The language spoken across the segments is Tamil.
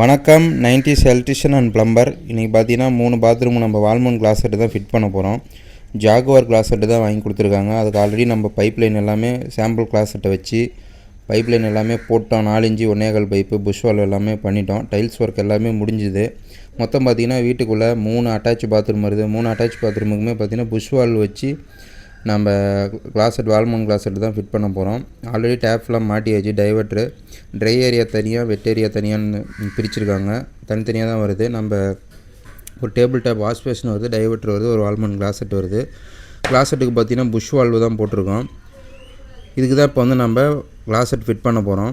வணக்கம். Nineties electrician and plumber. இன்றைக்கி பார்த்தீங்கன்னா மூணு பாத்ரூம் நம்ம வால்மோன் கிளாஸ் செட்டு தான் ஃபிட் பண்ண போகிறோம் ஜாகுவார் கிளாஸ் செட்டு தான் வாங்கி கொடுத்துருக்காங்க. அதுக்கு ஆல்ரெடி நம்ம பைப் லைன் எல்லாமே சாம்பிள் கிளாஸ் செட்டை வச்சு பைப் லைன் எல்லாமே போட்டோம். நாலு இன்ச்சு ஒன்னேகால் பைப்பு புஷ் வால் எல்லாமே பண்ணிட்டோம். டைல்ஸ் ஒர்க் எல்லாமே முடிஞ்சுது. மொத்தம் பார்த்திங்கன்னா வீட்டுக்குள்ளே மூணு அட்டாச் பாத்ரூம் வருது. மூணு அட்டாச் பாத்ரூமுக்குமே பார்த்திங்கன்னா புஷ் வால் வச்சு நம்ம கிளாஸெட் செட் வால்மோன் கிளாஸ் தான் ஃபிட் பண்ண போகிறோம் ஆல்ரெடி டேப்லாம் மாட்டியாச்சு டைவர்ட்ரு ட்ரை ஏரியா தனியாக வெட் ஏரியா தனியான்னு பிரிச்சிருக்காங்க. தனித்தனியாக தான் வருது. நம்ம ஒரு டேபிள் டேப் வாஷ் பேஷன் வருது டைவர்ட்ரு வருது ஒரு வால்மோன் கிளாஸெட் வருது. கிளாஸெட்டுக்கு பார்த்திங்கன்னா பார்த்தீங்கன்னா புஷ் வால்வு தான் போட்டிருக்கோம். இதுக்கு தான் இப்போ வந்து நம்ம கிளாஸெட் ஃபிட் பண்ண போகிறோம்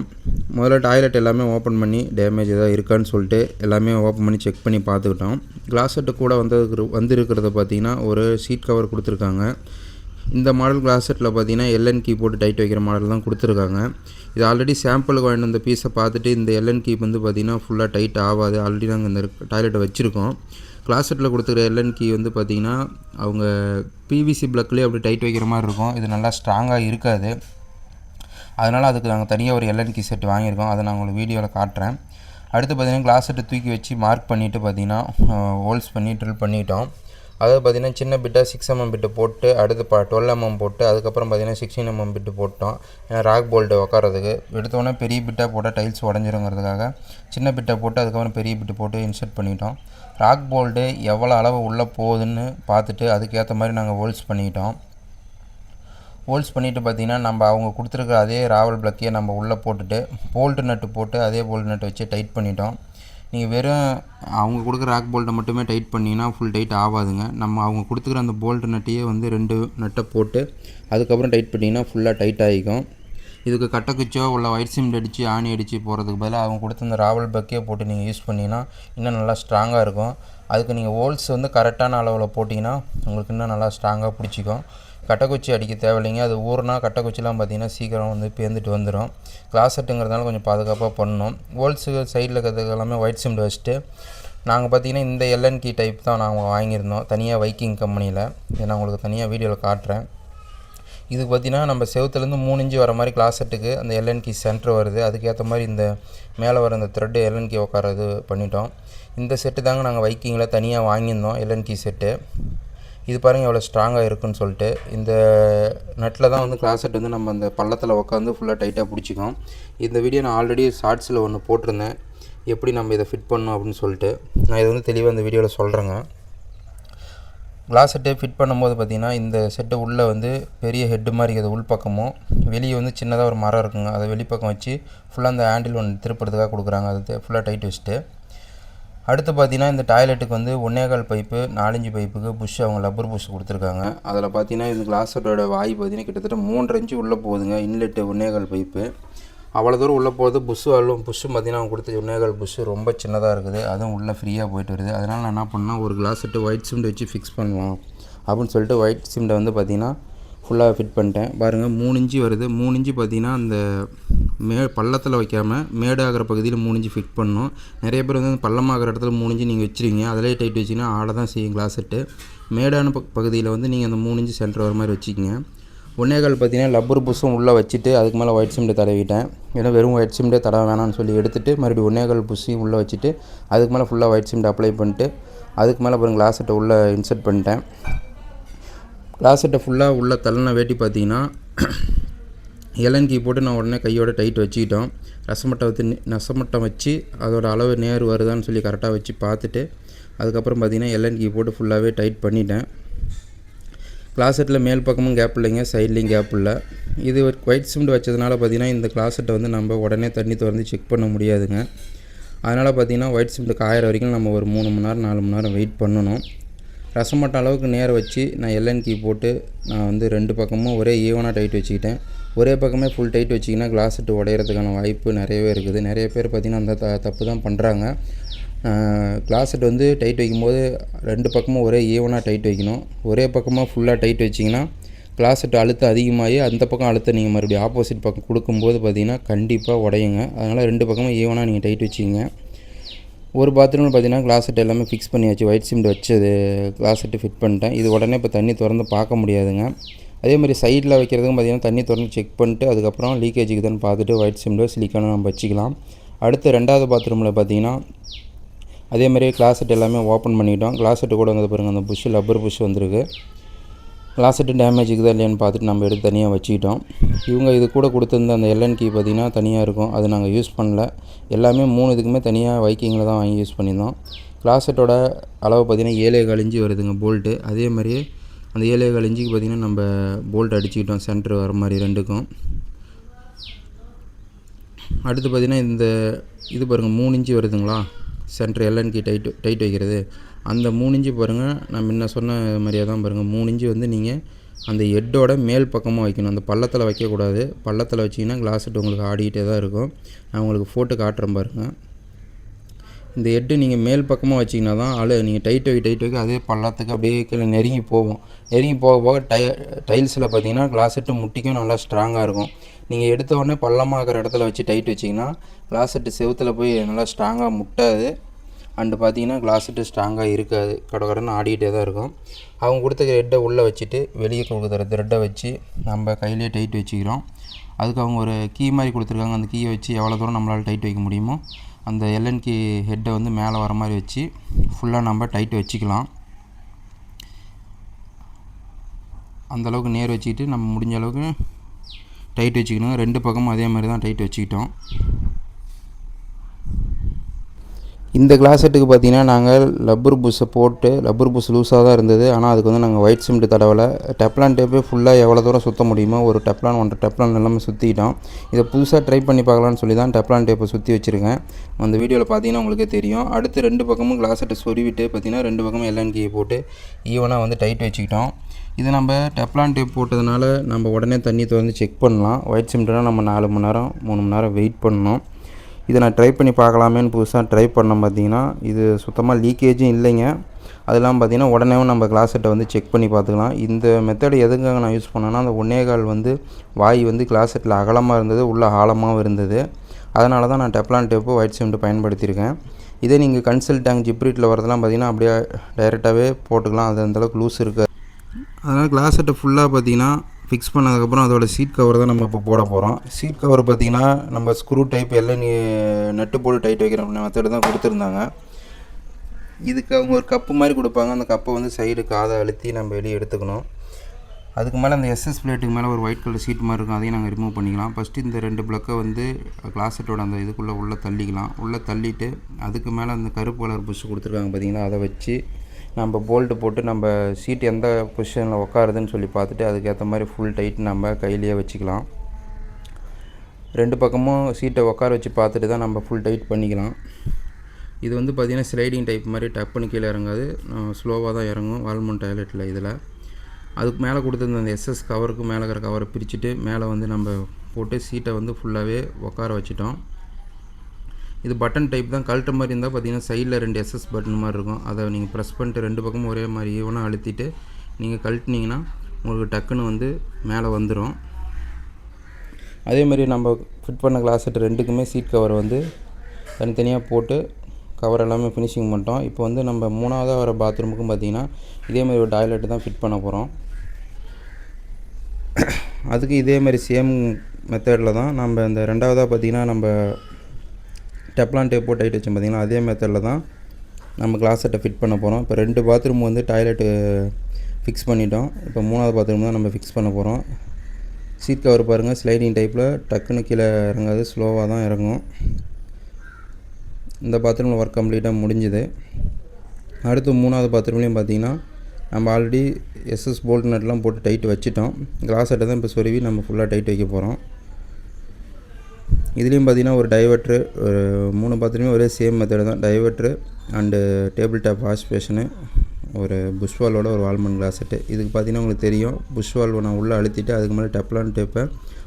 முதல்ல டாய்லெட் எல்லாமே ஓப்பன் பண்ணி டேமேஜ் எதாவது இருக்கான்னு சொல்லிட்டு எல்லாமே ஓப்பன் பண்ணி செக் பண்ணி பார்த்துக்கிட்டோம். கிளாஸெட்டு கூட வந்ததுக்கு வந்திருக்கிறத பார்த்தீங்கன்னா ஒரு சீட் கவர் கொடுத்துருக்காங்க. இந்த மாடல் கிளாஸ் செட்டில் பார்த்தீங்கன்னா எல்என் கீ போட்டு டைட் வைக்கிற மாடல் தான் கொடுத்துருக்காங்க. இது ஆல்ரெடி சாம்பிளுக்கு வாங்கிட்டு வந்த பீஸை பார்த்துட்டு இந்த எல்என் கீ வந்து பார்த்திங்கன்னா ஃபுல்லாக டைட் ஆகாது. ஆல்ரெடி நாங்கள் இந்த டாய்லெட்டை வச்சுருக்கோம். கிளாஸ் செட்டில் கொடுத்துருக்க எல்என் கீ வந்து பார்த்திங்கன்னா அவங்க பிவிசி பிளக்லேயே அப்படி டைட் வைக்கிற மாதிரி இருக்கும். இது நல்லா ஸ்ட்ராங்காக இருக்காது. அதனால் அதுக்கு நாங்கள் தனியாக ஒரு எல்என் கீ செட் வாங்கியிருக்கோம். அதை நான் உங்களுக்கு வீடியோவில் காட்டுறேன். அடுத்து பார்த்திங்கன்னா கிளாஸ் செட்டை தூக்கி வச்சு மார்க் பண்ணிவிட்டு பார்த்திங்கன்னா ஹோல்ஸ் பண்ணி ட்ரில் பண்ணிட்டோம். அதாவது பார்த்திங்கன்னா சின்ன பிட்டாக சிக்ஸ் எம்எம் பிட்டு போட்டு அடுத்து ப டுவெல் எம்எம் போட்டு அதுக்கப்புறம் பார்த்திங்கன்னா சிக்ஸ்டீன் எம்எம் பிட்டு போட்டோம். ஏன்னா ராக் போல்ட்டு உட்காரதுக்கு எடுத்தோடனே பெரிய பிட்டாக போட்டால் டைல்ஸ் உடஞ்சிருங்கிறதுக்காக சின்ன பிட்டை போட்டு அதுக்கப்புறம் பெரிய பிட்டு போட்டு இன்சர்ட் பண்ணிட்டோம். ராக் போல்ட்டு எவ்வளோ அளவு உள்ளே போகுதுன்னு பார்த்துட்டு அதுக்கேற்ற மாதிரி நாங்கள் ஹோல்ஸ் பண்ணிக்கிட்டோம் ஹோல்ஸ் பண்ணிவிட்டு பார்த்திங்கன்னா நம்ம அவங்க கொடுத்துருக்க அதே ராவல் பிளக்கையே நம்ம உள்ளே போட்டுட்டு போல்ட்டு நட்டு போட்டு அதே போல்ட் நட்டு வச்சு டைட் பண்ணிட்டோம். நீங்கள் வெறும் அவங்க கொடுக்குற ராக் போல்ட்டை மட்டுமே டைட் பண்ணிங்கன்னா ஃபுல் டைட் ஆகாதுங்க. நம்ம அவங்க கொடுத்துக்கிற அந்த போல்ட் நட்டையே வந்து ரெண்டு நட்டை போட்டு அதுக்கப்புறம் டைட் பண்ணிங்கன்னா ஃபுல்லாக டைட் ஆகிக்கும். இதுக்கு கட்டக்குச்சோ உள்ள ஒயிட் சிமெண்ட் அடித்து ஆணி அடித்து போகிறதுக்கு பதிலாக அவங்க கொடுத்த அந்த ராவல் பக்கே போட்டு நீங்கள் யூஸ் பண்ணிங்கன்னா இன்னும் நல்லா ஸ்ட்ராங்காக இருக்கும். அதுக்கு நீங்கள் ஹோல்ஸ் வந்து கரெக்டான அளவில் போட்டிங்கன்னா உங்களுக்கு இன்னும் நல்லா ஸ்ட்ராங்காக பிடிச்சிக்கும். கட்டைக்குச்சி அடிக்க தேவையில்லைங்க. அது ஊறுனா கட்டைக்குச்சிலாம் பார்த்திங்கன்னா சீக்கிரம் வந்து பேர்ந்துட்டு வந்துடும் கிளாஸ் செட்டுங்கிறதுனால கொஞ்சம் பாதுகாப்பாக பண்ணணும். ஹோல்ஸு சைடில் இருக்கிறதுக்கு எல்லாமே ஒயிட் சிமெண்ட் வச்சுட்டு நாங்கள் பார்த்திங்கன்னா இந்த எல்என்கி டைப் தான் நாங்கள் வாங்கியிருந்தோம். தனியாக வைக்கிங் கம்பெனியில் இதை நான் உங்களுக்கு தனியாக வீடியோவில் காட்டுறேன். இது பார்த்திங்கன்னா நம்ம செவத்துலேருந்து மூணு இன்ச்சு வர மாதிரி கிளாஸ் செட்டுக்கு அந்த எல்என்கி சென்டர் வருது. அதுக்கேற்ற மாதிரி இந்த மேலே வர அந்த த்ரெட்டு எல்என்கி உட்காரது பண்ணிட்டோம். இந்த செட்டு தாங்க நாங்கள் வைக்கிங்கில் தனியாக வாங்கியிருந்தோம் எல்என்கி செட்டு. இது பாருங்கள் எவ்வளோ ஸ்ட்ராங்காக இருக்குன்னு சொல்லிட்டு. இந்த நட்டில் தான் வந்து கிளாஸ் செட் வந்து நம்ம அந்த பள்ளத்தில் உட்காந்து ஃபுல்லாக டைட்டாக பிடிச்சிக்கும் இந்த வீடியோ நான் ஆல்ரெடி ஷார்ட்ஸில் ஒன்று போட்டிருந்தேன். எப்படி நம்ம இதை ஃபிட் பண்ணணும் அப்படின்னு சொல்லிட்டு. நான் இதை வந்து தெளிவாக அந்த வீடியோவில் சொல்கிறேங்க கிளாஸ் செட்டு ஃபிட் பண்ணும்போது பார்த்திங்கன்னா இந்த செட்டு உள்ளே வந்து பெரிய ஹெட்டு மாதிரி இருக்குது உள்பக்கமும் வெளியே வந்து சின்னதாக ஒரு மரம் இருக்குங்க. அதை வெளிப்பக்கம் வச்சு ஃபுல்லாக அந்த ஹேண்டில் ஒன்று திருப்புறதுக்காக கொடுக்குறாங்க. அது ஃபுல்லாக டைட் வச்சுட்டு. அடுத்து பார்த்தீங்கன்னா இந்த டாய்லெட்டுக்கு வந்து ஒன்னேகால் பைப்பு நாலஞ்சு பைப்புக்கு புஷ் அவங்க லப்பர் புஷ் கொடுத்துருக்காங்க. அதில் பார்த்தீங்கன்னா இந்த கிளாஸோட வாய் பார்த்தீங்கன்னா கிட்டத்தட்ட மூன்றரை இன்ச்சு உள்ளே போகுதுங்க. இன்லெட்டு ஒன்னேகால் பைப்பு. அவ்வளோ தூரம் உள்ளே போகுது. புஷ் வாலும் புஷ்ஷும் பார்த்தீங்கன்னா அவங்க கொடுத்த ஒன்னேகால் புஷ்ஷு ரொம்ப சின்னதாக இருக்குது. அதுவும் உள்ளே ஃப்ரீயாக போயிட்டு வருது. அதனால் நான் என்ன பண்ணால் ஒரு கிளாஸ் செட்டு ஒயிட் சிமெண்ட் வச்சு ஃபிக்ஸ் பண்ணலாம் அப்படின்னு சொல்லிட்டு ஒயிட் சிமெண்ட்டை வந்து பார்த்திங்கன்னா ஃபுல்லாக ஃபிட் பண்ணிட்டேன். பாருங்கள் மூணு இன்ச்சு வருது. மூணு இன்ச்சு பார்த்தீங்கன்னா அந்த மே பள்ளத்தில் வைக்காமல் மேடாகிற பகுதியில் மூணிஞ்சு ஃபிட் பண்ணணும் நிறைய பேர் வந்து பள்ளமாகிற இடத்துல மூணிஞ்சி நீங்கள் வச்சுருவீங்க. அதிலே டைட் வச்சிங்கன்னா ஆட தான் செய்யும் கிளாஸ்ட்டு மேடான ப பகுதியில் வந்து நீங்கள் அந்த மூணு சென்டர் வர மாதிரி வச்சுக்கிங்க. ஒன்னேகால் பார்த்தீங்கன்னா லப்பர் புஷும் உள்ளே வச்சுட்டு அதுக்கு மேலே ஒயிட் சிமெண்ட்டை தடவிட்டேன். ஏன்னா வெறும் ஒயிட் சிமெண்ட்டே தடவை வேணாம்னு சொல்லி எடுத்துகிட்டு மறுபடியும் ஒன்னேகால் புஷையும் உள்ளே வச்சுட்டு அதுக்கு மேலே ஃபுல்லாக ஒயிட் சிமெண்ட் அப்ளை பண்ணிட்டு அதுக்கு மேலே அப்புறம் கிளாஸ் உள்ளே இன்சர்ட் பண்ணிட்டேன். கிளாஸ் ஃபுல்லாக உள்ளே தள்ளின வேட்டி பார்த்தீங்கன்னா இளங்கி போட்டு நான் உடனே கையோட டைட் வச்சுக்கிட்டோம். ரசமட்டை வச்சு ரசமட்டம் வச்சு அதோட அளவு நேர் வருதான்னு சொல்லி கரெக்டாக வச்சு பார்த்துட்டு அதுக்கப்புறம் பார்த்தீங்கன்னா கீ போட்டு ஃபுல்லாகவே டைட் பண்ணிட்டேன். கிளாசெட்டில் மேல் பக்கமும் கேப் இல்லைங்க சைட்லேயும் கேப் இல்லை. இது ஒயிட் சிமெண்ட் வச்சதுனால பார்த்தீங்கன்னா இந்த கிளாசெட்டை வந்து நம்ம உடனே தண்ணி திறந்து செக் பண்ண முடியாதுங்க. அதனால் பார்த்தீங்கன்னா ஒயிட் சிமெண்ட் காயிற வரைக்கும் நம்ம ஒரு மூணு மணி நேரம் நாலு மணி நேரம் வெயிட் பண்ணணும். ரசமட்ட அளவுக்கு நேரம் வச்சு நான் எல்என் கீ போட்டு நான் வந்து ரெண்டு பக்கமும் ஒரே ஈவனாக டைட் வச்சுக்கிட்டேன். ஒரே பக்கமே ஃபுல் டைட் வச்சிங்கன்னா கிளாஸ் செட்டு உடையிறதுக்கான வாய்ப்பு நிறையவே இருக்குது. நிறைய பேர் பார்த்திங்கன்னா அந்த த தப்பு தான் பண்ணுறாங்க கிளாஸ் செட் வந்து டைட் வைக்கும்போது ரெண்டு பக்கமும் ஒரே ஈவனாக டைட் வைக்கணும். ஒரே பக்கமாக ஃபுல்லாக டைட் வச்சிங்கன்னா கிளாஸ் செட் அழுத்தம் அதிகமாகி அந்த பக்கம் அழுத்தம் நீங்கள் மறுபடியும் ஆப்போசிட் பக்கம் கொடுக்கும்போது பார்த்திங்கன்னா கண்டிப்பாக உடையுங்க. அதனால் ரெண்டு பக்கமும் ஈவனாக நீங்கள் டைட் வச்சிங்க ஒரு பாத்ரூமில் பார்த்தீங்கன்னா கிளாஸ் செட் எல்லாமே ஃபிக்ஸ் பண்ணியாச்சு. ஒயிட் சிமெண்ட் வச்சது கிளாஸ் செட்டு ஃபிட் பண்ணிட்டேன். இது உடனே இப்போ தண்ணி திறந்து பார்க்க முடியாதுங்க. அதே மாதிரி சைடில் வைக்கிறதுக்கும் பார்த்திங்கன்னா தண்ணி திறந்து செக் பண்ணிட்டு அதுக்கப்புறம் லீக்கேஜுக்கு தான் பார்த்துட்டு ஒயிட் சிமெண்ட்டோ சிலிக்கானோ நம்ம வச்சுக்கலாம். அடுத்து ரெண்டாவது பாத்ரூமில் பார்த்தீங்கன்னா அதே மாதிரி கிளாஸெட் எல்லாமே ஓப்பன் பண்ணிட்டோம். கிளாஸெட்டு கூட வந்து பாருங்கள் அந்த புஷ் லப்பர் புஷ் வந்திருக்கு. கிளாஸெட்டு டேமேஜ் இருக்குதா இல்லையான்னு பார்த்துட்டு நம்ம எடுத்து தனியாக வச்சுக்கிட்டோம். இவங்க இது கூட கொடுத்துருந்த அந்த எல்என் கீ பார்த்திங்கன்னா தனியாக இருக்கும். அது நாங்கள் யூஸ் பண்ணல. எல்லாமே மூணு இதுக்குமே தனியாக வைக்கிங்கில் தான் வாங்கி யூஸ் பண்ணியிருந்தோம். கிளாஸெட்டோட அளவு பார்த்திங்கன்னா ஏழே கழிஞ்சி வருதுங்க போல்ட்டு அதே மாதிரியே அந்த ஏழே கழிஞ்சிக்கு பார்த்திங்கன்னா நம்ம போல்ட் அடிச்சுக்கிட்டோம் சென்டர் வர மாதிரி ரெண்டுக்கும். அடுத்து பார்த்திங்கன்னா இந்த இது பாருங்கள் மூணு இன்ச்சு வருதுங்களா? சென்டர் எல்என்கி டைட் டைட் வைக்கிறது. அந்த மூணு இன்ச்சு பாருங்கள் நான் முன்ன சொன்ன மாதிரியே தான் பாருங்கள் மூணு இன்ச்சு வந்து நீங்கள் அந்த ஹெட்டோட மேல் பக்கமாக வைக்கணும். அந்த பள்ளத்தில் வைக்கக்கூடாது. பள்ளத்தில் வச்சிங்கன்னா கிளாஸெட் உங்களுக்கு ஆடிக்கிட்டே தான் இருக்கும். நான் உங்களுக்கு ஃபோட்டோ காட்டுறேன் பாருங்கள் இந்த ஹெட்டு நீங்கள் மேல் பக்கமாக வச்சிங்கன்னா தான் அழு நீங்கள் டைட் வைக்க டைட் வைக்க அதே பள்ளத்துக்கு அப்படியே கீழே நெருங்கி போகும். நெருங்கி போக போக டை டைல்ஸில் பார்த்தீங்கன்னா கிளாஸெட்டு முட்டிக்கும் நல்லா ஸ்ட்ராங்காக இருக்கும். நீங்கள் எடுத்த உடனே பள்ளமாக இருக்கிற இடத்துல வச்சு டைட் வச்சிங்கன்னா கிளாஸெட்டு செவத்தில் போய் நல்லா ஸ்ட்ராங்காக முட்டாது. அண்டு பார்த்தீங்கன்னா கிளாஸெட்டு ஸ்ட்ராங்காக இருக்காது. கடகடன்னு ஆடிக்கிட்டே தான் இருக்கும். அவங்க கொடுத்த ஹெட்டை உள்ளே வச்சுட்டு வெளியே கொடுக்குற த்ரெட்டை வச்சு நம்ம கையிலேயே டைட் வச்சுக்கிறோம். அதுக்கு அவங்க ஒரு கீ மாதிரி கொடுத்துருக்காங்க. அந்த கீயை வச்சு எவ்வளோ தூரம் நம்மளால் டைட் வைக்க முடியுமோ அந்த எல்என்கி ஹெட்டை வந்து மேலே வர மாதிரி வச்சு ஃபுல்லாக நம்ம டைட் வச்சுக்கலாம். அந்தளவுக்கு நேர் வச்சுக்கிட்டு நம்ம முடிஞ்ச அளவுக்கு டைட் வச்சுக்கணும் ரெண்டு பக்கமும் அதே மாதிரி தான் டைட் வச்சுக்கிட்டோம். இந்த கிளாஸ் செட்டுக்கு பார்த்தீங்கன்னா நாங்கள் லப்பர் புஷ்ஷை போட்டு லப்பர் புஷ் லூஸாக தான் இருந்தது. ஆனால் அதுக்கு வந்து நாங்கள் ஒயிட் சிமெண்ட் தடவலை. டெப்லான் டேப்பே ஃபுல்லாக எவ்வளோ தூரம் சுற்ற முடியுமோ ஒரு டெப்லான் ஒன்றரை டெப்லான் எல்லாமே சுற்றிட்டோம் இதை புதுசாக ட்ரை பண்ணி பார்க்கலான்னு சொல்லி தான் டெப்லான் டேப்பை சுற்றி வச்சுருக்கேன். அந்த வீடியோவில் பார்த்தீங்கன்னா உங்களுக்கே தெரியும். அடுத்து ரெண்டு பக்கமும் கிளாஸ் செட்டை சொருவிட்டு பார்த்தீங்கன்னா ரெண்டு பக்கமும் எல்என்கியை போட்டு ஈவனாக வந்து டைட் வச்சுக்கிட்டோம். இது நம்ம டெப்லான் டேப் போட்டதுனால நம்ம உடனே தண்ணி திறந்து செக் பண்ணலாம். ஒயிட் சிமெண்ட்னால் நம்ம நாலு மணி நேரம் மூணு மணி நேரம் வெயிட் பண்ணணும். இதை நான் ட்ரை பண்ணி பார்க்கலாமேன்னு புதுசாக ட்ரை பண்ணேன் பார்த்தீங்கன்னா இது சுத்தமாக லீக்கேஜும் இல்லைங்க. அதெல்லாம் பார்த்தீங்கன்னா உடனே நம்ம கிளாஸ் வந்து செக் பண்ணி பார்த்துக்கலாம். இந்த மெத்தடு எதுக்காக நான் யூஸ் பண்ணேன்னா அந்த ஒன்னே கால் வந்து வாய் வந்து கிளாஸ் அகலமாக இருந்தது உள்ள ஆழமாகவும் இருந்தது. அதனால தான் நான் டெப்லான் டேப்பு ஒயிட் சிமெண்ட் பயன்படுத்தியிருக்கேன். இதே நீங்கள் கன்சல்ட் டேங்க் ஜிப்ரீட்டில் வரதெல்லாம் பார்த்தீங்கன்னா அப்படியே டைரெக்டாகவே போட்டுக்கலாம். அது அந்தளவுக்கு லூஸ் இருக்குது அதனால் கிளாசெட்டை ஃபுல்லாக பார்த்தீங்கன்னா ஃபிக்ஸ் பண்ணதுக்கப்புறம் அதோட சீட் கவர் தான் நம்ம இப்போ போட போகிறோம் சீட் கவர் பார்த்திங்கன்னா நம்ம ஸ்க்ரூ டைப் எல்லாம் நீ நட்டு போட்டு டைட் வைக்கிற மெத்தடு தான் கொடுத்துருந்தாங்க. இதுக்கு அவங்க ஒரு கப்பு மாதிரி கொடுப்பாங்க. அந்த கப்பை வந்து சைடு காதை அழுத்தி நம்ம வெளியே எடுத்துக்கணும். அதுக்கு மேலே அந்த எஸ்எஸ் பிளேட்டுக்கு மேலே ஒரு ஒயிட் கலர் சீட் மாதிரி இருக்கும். அதையும் நாங்கள் ரிமூவ் பண்ணிக்கலாம். ஃபஸ்ட்டு இந்த ரெண்டு பிளக்கை வந்து கிளாசட்டோட அந்த இதுக்குள்ளே உள்ளே தள்ளிக்கலாம். உள்ளே தள்ளிட்டு அதுக்கு மேலே அந்த கருப்பு கலர் புஷ் கொடுத்துருக்காங்க பார்த்தீங்கன்னா அதை வச்சு நம்ம போல்ட்டு போட்டு நம்ம சீட் எந்த பொசிஷனில் உட்காருதுன்னு சொல்லி பார்த்துட்டு அதுக்கேற்ற மாதிரி ஃபுல் டைட் நம்ம கையிலேயே வச்சுக்கலாம். ரெண்டு பக்கமும் சீட்டை உட்கார வச்சு பார்த்துட்டு தான் நம்ம ஃபுல் டைட் பண்ணிக்கலாம். இது வந்து பார்த்திங்கன்னா ஸ்லைடிங் டைப் மாதிரி டப்புன்னு கீழே இறங்காது. ஸ்லோவாக தான் இறங்கும் வால்மோன் டாய்லெட்டில் இதில். அதுக்கு மேலே கொடுத்துருந்த அந்த எஸ்எஸ் கவருக்கு மேலே இருக்கிற கவரை பிரிச்சுட்டு மேலே வந்து நம்ம போட்டு சீட்டை வந்து ஃபுல்லாகவே உட்கார வச்சிட்டோம். இது பட்டன் டைப் தான். கழட்ட மாதிரி இருந்தால் பார்த்தீங்கன்னா சைடில் ரெண்டு எஸ்எஸ் பட்டன் மாதிரி இருக்கும். அதை நீங்கள் ப்ரெஸ் பண்ணிட்டு ரெண்டு பக்கமும் ஒரே மாதிரி ஈவனாக அழுத்திட்டு நீங்கள் கழட்டினீங்கன்னா உங்களுக்கு டக்குன்னு வந்து மேலே வந்துடும் அதே மாதிரி நம்ம ஃபிட் பண்ண கிளாஸ் செட் ரெண்டுக்குமே சீட் கவர் வந்து தனித்தனியாக போட்டு கவர் எல்லாமே ஃபினிஷிங் பண்ணிட்டோம். இப்போ வந்து நம்ம மூணாவதாக வர பாத்ரூமுக்கும் பார்த்தீங்கன்னா இதே மாதிரி ஒரு டாய்லெட்டு தான் ஃபிட் பண்ண போகிறோம் அதுக்கு இதே மாதிரி சேம் மெத்தடில் தான் நம்ம இந்த ரெண்டாவதாக பார்த்தீங்கன்னா நம்ம டெப்லான் டேப் போட்டு டைட் வச்சோம் பார்த்தீங்கன்னா அதே மெத்தடில் தான் நம்ம கிளாஸ் செட்டை ஃபிட் பண்ண போகிறோம் இப்போ ரெண்டு பாத்ரூம் வந்து டாய்லெட்டு ஃபிக்ஸ் பண்ணிட்டோம். இப்போ மூணாவது பாத்ரூம் தான் நம்ம ஃபிக்ஸ் பண்ண போகிறோம் சீட் கவர் பாருங்கள் ஸ்லைடிங் டைப்பில் டக்குன்னு கீழே இறங்காது. ஸ்லோவாக தான் இறங்கும். இந்த பாத்ரூமில் ஒர்க் கம்ப்ளீட்டாக முடிஞ்சுது. அடுத்து மூணாவது பாத்ரூம்லேயும் பார்த்தீங்கன்னா நம்ம ஆல்ரெடி எஸ்எஸ் போல்ட் நட்லாம் போட்டு டைட் வச்சுட்டோம். கிளாஸ் அட்டை தான் இப்போ சொருவி நம்ம ஃபுல்லாக டைட் வைக்க போகிறோம் இதுலேயும் பார்த்தீங்கன்னா ஒரு டைவர்ட்ரு ஒரு மூணு பாத்ரூமே ஒரே சேம் மெத்தடு தான். Diverter and table top wash basin ஒரு புஷ்வாலோட ஒரு வால்மன் கிளாஸ் செட்டு இதுக்கு பார்த்தீங்கன்னா உங்களுக்கு தெரியும் புஷ்வால் நான் உள்ளே அழுத்திட்டு அதுக்கு மேலே டெப்லான் டேப்பை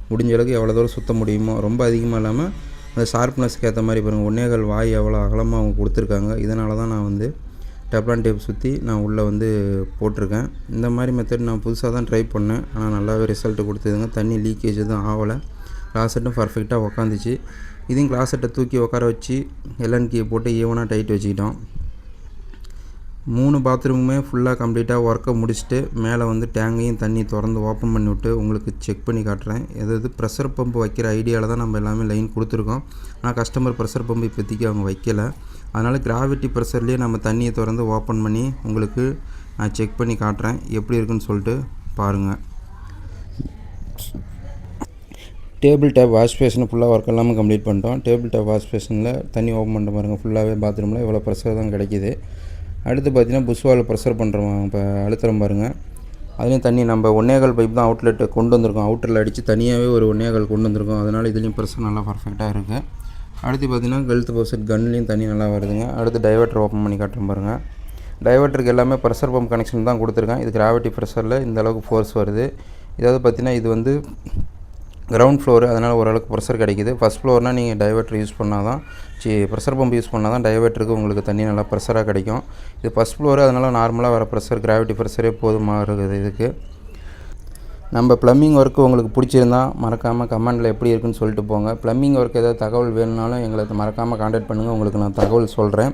முடிஞ்ச அளவுக்கு எவ்வளோ தூரம் சுத்த முடியுமோ ரொம்ப அதிகமாக இல்லாமல் அந்த ஷார்ப்னஸ்க்கு ஏற்ற மாதிரி பாருங்கள் ஒன்னேகால் வாய் எவ்வளோ அகலமாக அவங்க கொடுத்துருக்காங்க. இதனால தான் நான் வந்து டெப்லான் டேப் சுற்றி நான் உள்ளே வந்து போட்டிருக்கேன். இந்த மாதிரி மெத்தட் நான் புதுசாக தான் ட்ரை பண்ணேன். ஆனால் நல்லாவே ரிசல்ட்டு கொடுத்ததுங்க. தண்ணி லீக்கேஜ் எதுவும் ஆகலை. கிளாஸ் செட்டும் பர்ஃபெக்டாக உக்காந்துச்சு. இதையும் கிளாஸ் செட்டை தூக்கி உட்கார வச்சு எல்என் கீயை போட்டு ஈவனாக டைட் வச்சுக்கிட்டோம். மூணு பாத்ரூமுமே ஃபுல்லாக கம்ப்ளீட்டாக ஒர்க்கை முடிச்சுட்டு மேலே வந்து டேங்கையும் தண்ணி திறந்து ஓப்பன் பண்ணி விட்டு உங்களுக்கு செக் பண்ணி காட்டுறேன். எதாவது ப்ரெஷர் பம்ப் வைக்கிற ஐடியாவில் தான் நம்ம எல்லாமே லைன் கொடுத்துருக்கோம். ஆனால் கஸ்டமர் ப்ரெஷர் பம்ப் இப்போதைக்கு அவங்க வைக்கல. அதனால் கிராவிட்டி ப்ரெஷர்லேயே நம்ம தண்ணியை திறந்து ஓப்பன் பண்ணி உங்களுக்கு நான் செக் பண்ணி காட்டுறேன். எப்படி இருக்குன்னு சொல்லிட்டு பாருங்கள் டேபிள் டேப் வாஷ் பேஷனை ஃபுல்லாக ஒர்க் எல்லாமே கம்ப்ளீட் பண்ணிட்டோம். டேபிள் டேப் வாஷ் பேஷனில் தண்ணி ஓப்பன் பண்ணுற பாருங்கள் ஃபுல்லாகவே பாத்ரூமில் இவ்வளோ ப்ரெஷர் தான் கிடைக்கிது. அடுத்து பார்த்தீங்கன்னா புஷ்வால் ப்ரெஷர் பண்ணுறோம் இப்போ அழுத்துறோம் பாருங்கள் அதுலேயும் தண்ணி நம்ம ஒன்னேகால் பைப் தான் அவுட்லெட் கொண்டு வந்திருக்கோம். அவுட்டரில் அடித்து தனியாகவே ஒரு ஒன்னேகால் கொண்டு வந்திருக்கோம். அதனால் இதுலேயும் ப்ரெஷர் நல்லா பர்ஃபெக்டாக இருக்குது அடுத்து பார்த்தீங்கன்னா கெல்த் பர்செட் கன்லேயும் தண்ணி நல்லா வருதுங்க. அடுத்து டைவர்ட்டர் ஓப்பன் பண்ணி காட்டுறோம் பாருங்கள் டைவர்ட்டருக்கு எல்லாமே ப்ரெஷர் பம்ப் கனெக்ஷன் தான் கொடுத்துருக்கேன். இது கிராவிட்டி ப்ரெஷரில் இந்த அளவுக்கு ஃபோர்ஸ் வருது. இதாவது பார்த்தீங்கன்னா இது வந்து கிரவுண்ட் ஃப்ளோர் அதனால் ஓரளவுக்கு ப்ரெஷர் கிடைக்குது. ஃபஸ்ட் ஃப்ளோர்னால் நீங்கள் டைவர்ட்டர் யூஸ் பண்ணால் தான் சி ப்ரெஷர் பம்ப் யூஸ் பண்ணால் தான் டைவர்ட்டருக்கு உங்களுக்கு தண்ணி நல்லா ப்ரெஷராக கிடைக்கும். இது ஃபஸ்ட் ஃப்ளோர் அதனால் நார்மலாக வர ப்ரெஷர் கிராவிட்டி ப்ரெஷரே போதுமாக இருக்குது இதுக்கு. நம்ம ப்ளம்பிங் ஒர்க்கு உங்களுக்கு பிடிச்சிருந்தா மறக்காமல் கமெண்டில் எப்படி இருக்குன்னு சொல்லிட்டு போங்க. ப்ளம்பிங் ஒர்க் ஏதாவது தகவல் வேணும்னாலும் எங்களை மறக்காமல் காண்டாக்ட் பண்ணுங்கள் உங்களுக்கு நான் தகவல் சொல்கிறேன்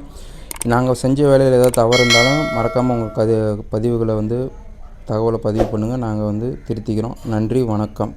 நாங்கள் செஞ்ச வேலையில் ஏதாவது தவறு இருந்தாலும் மறக்காமல் உங்கள் கது பதிவுகளை வந்து தகவலை பதிவு பண்ணுங்கள் நாங்கள் வந்து திருத்திக்கிறோம். நன்றி வணக்கம்.